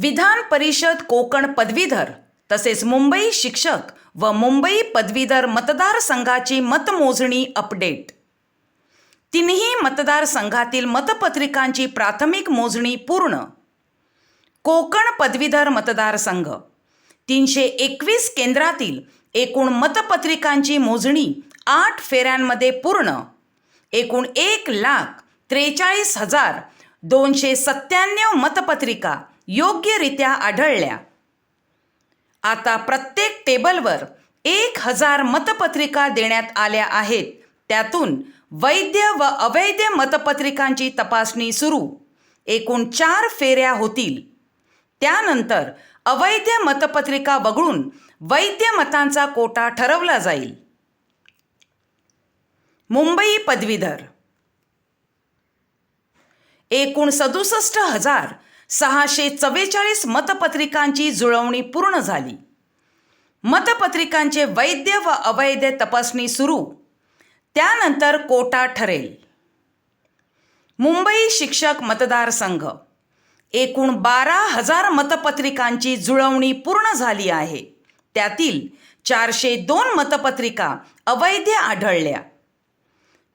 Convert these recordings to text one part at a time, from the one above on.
विधान परिषद कोकण पदवीधर तसेच मुंबई शिक्षक व मुंबई पदवीधर मतदारसंघाची मतमोजणी अपडेट. तिन्ही मतदारसंघातील मतपत्रिकांची प्राथमिक मोजणी पूर्ण. कोकण पदवीधर मतदारसंघ तीनशे एकवीस केंद्रातील एकूण मतपत्रिकांची मोजणी आठ फेऱ्यांमध्ये पूर्ण. एकूण एक लाख त्रेचाळीस हजार दोनशे सत्त्याण्णव मतपत्रिका योग्यरित्या आढळल्या. आता प्रत्येक टेबलवर एक हजार मतपत्रिका देण्यात आल्या आहेत. त्यातून वैध व अवैध मतपत्रिकांची तपासणी सुरू. एकूण चार फेऱ्या होतील. त्यानंतर अवैध मतपत्रिका वगळून वैध मतांचा कोटा ठरवला जाईल. मुंबई पदवीधर एकूण सदुसष्ट हजार सहाशे चव्वेचाळीस मतपत्रिकांची जुळवणी पूर्ण झाली. मतपत्रिकांचे वैध व अवैध तपासणी सुरू. त्यानंतर कोटा ठरेल. मुंबई शिक्षक मतदारसंघ एकूण बारा हजार मतपत्रिकांची जुळवणी पूर्ण झाली आहे. त्यातील चारशे दोन मतपत्रिका अवैध आढळल्या.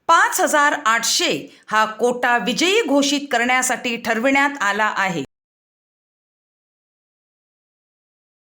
पाच हजार आठशे हा कोटा विजयी घोषित करण्यासाठी ठरविण्यात आला आहे.